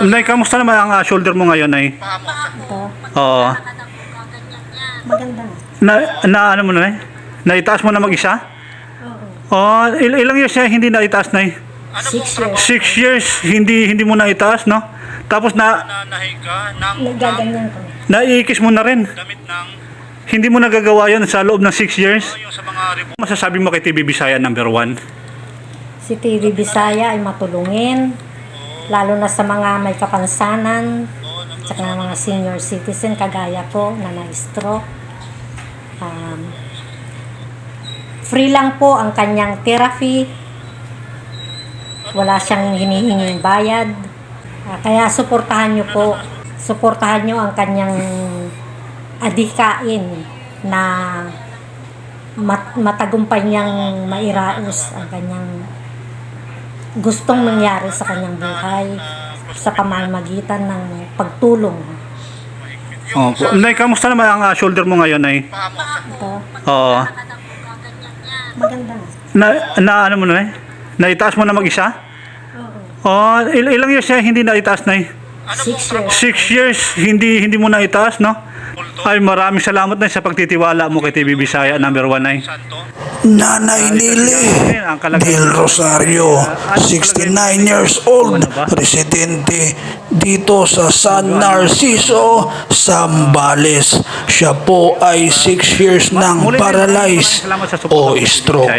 Nay, kamusta naman ang ah, shoulder mo ngayon, Nay? Ito, Oo. maganda. Na, na ano mo na, Nay? Naitaas mo na mag-isa? Oo. Oh, il- ilang years siya hindi naitaas, Nay? Six years. Six years, hindi hindi mo naitaas, no? Tapos na, Nanahiga ng Nagaganyan ko. naiikis mo na rin. damit ng Hindi mo nagagawa yun sa loob ng six years. yung sa mga rebo. Masasabi mo kay TV Bisaya number one. Si TV Bisaya ay matulungin, lalo na sa mga may kapansanan, at saka mga senior citizen kagaya ko na na-stroke. Um, free lang po ang kanyang therapy. Wala siyang hinihinging bayad. Ah, kaya suportahan niyo po, suportahan niyo ang kanyang adikain na mat- matagumpay niyang mairaos ang kanyang gustong mangyari sa kanyang buhay sa pamamagitan ng pagtulong. Opo. Nay, kamusta naman ang ah, shoulder mo ngayon, Nay? Ito, Oo. maganda. Na, na ano mo na, Nay? Naitaas mo na mag-isa? Oo. Oh, il- ilang years siya hindi naitaas, Nay? Six years. Six years, hindi hindi mo naitaas, no? Ay, maraming salamat na sa pagtitiwala mo kay TV Bisaya number one, Nay. Santo. Nanay Nili Del Rosario, 69 years old, residente dito sa San Narciso, Zambales. Siya po ay 6 years ng paralyzed o stroke.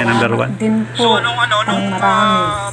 Din po ano, ang nung marami.